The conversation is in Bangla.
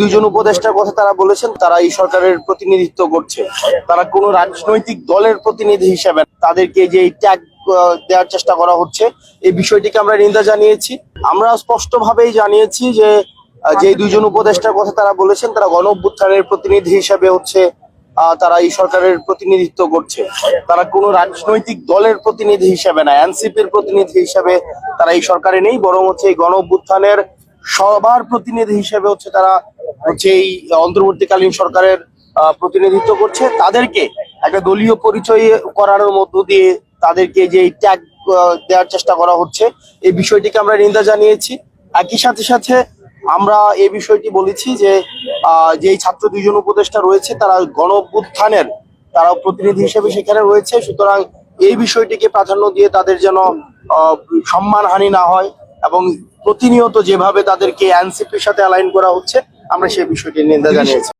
দুইজন উপদেষ্টার কথা তারা বলেছেন, তারা এই সরকারের প্রতিনিধিত্ব করছে। তারা কোনো রাজনৈতিক দলের প্রতিনিধি হিসেবে। তাদেরকে যে ট্যাগ দেওয়ার চেষ্টা করা হচ্ছে, এই বিষয়টিকে আমরা নিন্দা জানিয়েছি। আমরা স্পষ্টভাবেই জানিয়েছি যে যে দুইজন উপদেষ্টার কথা তারা বলেছেন, তারা গণ অভ্যুত্থানের প্রতিনিধি হিসেবে হচ্ছে তারা এই সরকারের প্রতিনিধিত্ব করছে। তারা কোনো রাজনৈতিক দলের প্রতিনিধি হিসেবে না, এনসিপির প্রতিনিধি হিসেবে তারা এই সরকারে নেই, বরং হচ্ছে এই গণ অভ্যুত্থানের সবার প্রতিনিধি হিসেবে হচ্ছে তারা এই অন্তর্বর্তীকালীন সরকারের প্রতিনিধিত্ব করছে তাদেরকে একটা দলীয় পরিচয় করানোর মধ্য দিয়ে তাদেরকে যে ট্যাগ দেওয়ার চেষ্টা করা হচ্ছে এই বিষয়টিকে আমরা নিন্দা জানিয়েছি। একই সাথে সাথে আমরা এই বিষয়টি বলেছি যে আহ, যে ছাত্র দুইজন উপদেষ্টা রয়েছে তারা গণ তারা প্রতিনিধি হিসেবে সেখানে রয়েছে। সুতরাং এই বিষয়টিকে প্রাধান্য দিয়ে তাদের যেন সম্মানহানি না হয় এবং প্রতিনিয়ত যেভাবে তাদেরকে এনসিপির সাথে অ্যালাইন করা হচ্ছে আমরা সেই বিষয়টি নিন্দা জানিয়েছি।